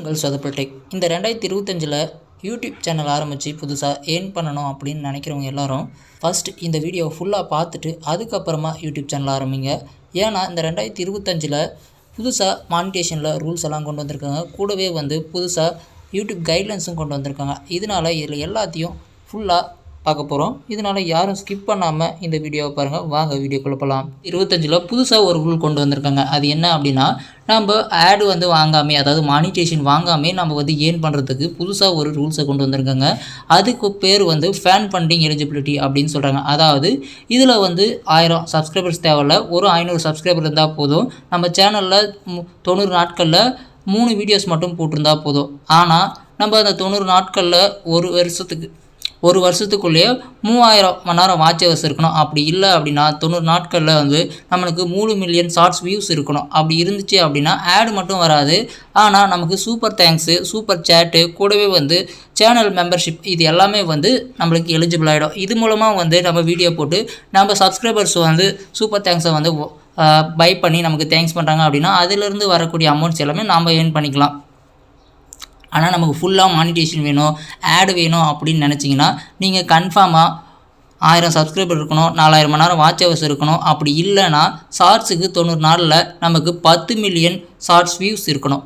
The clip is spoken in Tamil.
உங்கள் சொதப்பல் டெக் இந்த ரெண்டாயிரத்தி இருபத்தஞ்சில் யூடியூப் சேனல் ஆரம்பித்து புதுசாக ஏர்ன் பண்ணணும் அப்படின்னு நினைக்கிறவங்க எல்லாரும் ஃபஸ்ட் இந்த வீடியோவை ஃபுல்லாக பார்த்துட்டு அதுக்கப்புறமா யூடியூப் சேனல் ஆரம்பிங்க. ஏன்னா இந்த ரெண்டாயிரத்தி இருபத்தஞ்சில் புதுசாக மானிட்டேஷனில் ரூல்ஸ் எல்லாம் கொண்டு வந்திருக்காங்க. கூடவே வந்து புதுசாக யூடியூப் கைட்லைன்ஸும் கொண்டு வந்திருக்காங்க. இதனால் இதில் எல்லாத்தையும் ஃபுல்லாக பார்க்க போகிறோம் இதனால் யாரும் ஸ்கிப் பண்ணாமல் இந்த வீடியோவை பாருங்கள் வாங்க வீடியோக்குள்ளே போகலாம் இருபத்தஞ்சில் புதுசாக ஒரு ரூல் கொண்டு வந்திருக்காங்க. அது என்ன அப்படின்னா நம்ம ஆடு வந்து வாங்காமே அதாவது மானிட்டேஷன் வாங்காமே நம்ம வந்து ஏர்ன் பண்ணுறதுக்கு புதுசாக ஒரு ரூல்ஸை கொண்டு வந்திருக்காங்க. அதுக்கு பேர் வந்து ஃபேன் ஃபண்டிங் எலிஜிபிலிட்டி அப்படின்னு சொல்கிறாங்க அதாவது இதில் வந்து ஆயிரம் சப்ஸ்கிரைபர்ஸ் தேவையில்ல. ஒரு ஐநூறு சப்ஸ்கிரைபர் இருந்தால் போதும். நம்ம சேனலில் தொண்ணூறு நாட்களில் மூணு வீடியோஸ் மட்டும் போட்டிருந்தா போதும். ஆனால் நம்ம அந்த தொண்ணூறு நாட்களில் ஒரு வருஷத்துக்கு ஒரு வருஷத்துக்குள்ளேயே மூவாயிரம் மணி நேரம் வாட்ச் ஹவர்ஸ் இருக்கணும். அப்படி இல்லை அப்படின்னா தொண்ணூறு நாட்களில் வந்து நம்மளுக்கு மூணு மில்லியன் ஷார்ட்ஸ் வியூஸ் இருக்கணும். அப்படி இருந்துச்சு அப்படின்னா ஆடு மட்டும் வராது. ஆனால் நமக்கு சூப்பர் தேங்க்ஸு சூப்பர் சேட்டு கூடவே வந்து சேனல் மெம்பர்ஷிப் இது எல்லாமே வந்து நம்மளுக்கு எலிஜிபிள் ஆகிடும் இது மூலமாக வந்து நம்ம வீடியோ போட்டு நம்ம சப்ஸ்கிரைபர்ஸ் வந்து சூப்பர் தேங்க்ஸை வந்து பை பண்ணி நமக்கு தேங்க்ஸ் பண்ணுறாங்க அப்படின்னா அதிலிருந்து வரக்கூடிய அமௌண்ட்ஸ் எல்லாமே நாம் ஏர்ன் பண்ணிக்கலாம். ஆனால் நமக்கு ஃபுல்லாக மானிட்டேஷன் வேணும் ஆடு வேணும் அப்படின்னு நினச்சிங்கன்னா நீங்கள் கன்ஃபார்மாக ஆயிரம் சப்ஸ்கிரைபர் இருக்கணும் நாலாயிரம் மணி நேரம் வாட்ச் ஹவர்ஸ் இருக்கணும். அப்படி இல்லைன்னா ஷார்ட்ஸுக்கு தொண்ணூறு நாளில் நமக்கு பத்து மில்லியன் ஷார்ட்ஸ் வியூஸ் இருக்கணும்.